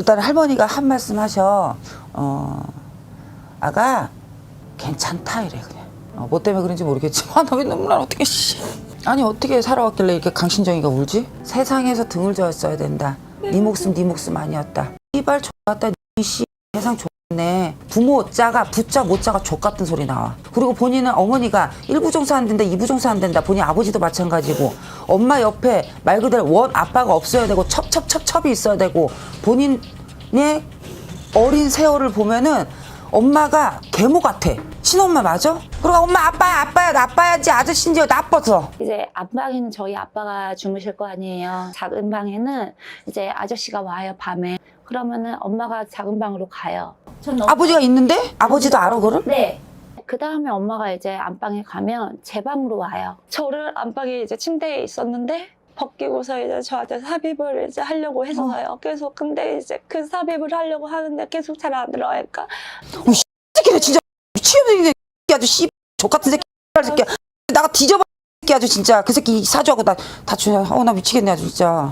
일단 할머니가 한 말씀 하셔. 어, 아가 괜찮다 이래 그냥. 어, 뭐 때문에 그런지 모르겠지만 아, 나왜 눈물 나 어떻게 씨. 아니 어떻게 살아왔길래 이렇게 강신정이가 울지? 세상에서 등을 저었어야 된다. 네 목숨 네 목숨 아니었다. 이발 족같다 씨 세상 족 네. 부모 자가 부자 못 자가 족 같은 소리 나와. 그리고 본인은 어머니가 일부 종사 안 된다, 이부 종사 안 된다. 본인 아버지도 마찬가지고 엄마 옆에 말 그대로 원 아빠가 없어야 되고 첩첩첩첩이 있어야 되고 본인의 어린 세월을 보면은 엄마가 계모 같아. 친엄마 맞아? 그리고 엄마 아빠야 아빠야 나빠야지 아저씨인지 나빠서. 이제 안방에는 저희 아빠가 주무실 거 아니에요. 작은 방에는 이제 아저씨가 와요 밤에. 그러면은 엄마가 작은 방으로 가요. 전 너무- 아버지가 있는데? 아버지도 알아 그럼? 네. 그 다음에 엄마가 이제 안방에 가면 제 방으로 와요. 저를 안방에 이제 침대에 있었는데 벗기고서 이제 저한테 삽입을 이제 하려고 했어요. 계속 근데 이제 그 삽입을 하려고 하는데 계속 잘 안 들어가니까 새끼네 진짜 미치겠네 새끼 아주 씨 족 같은 새끼 새끼 나가 뒤져봐 새끼 아주 진짜 그 새끼 사주하고 나다 주냐 어나 미치겠네 아주 진짜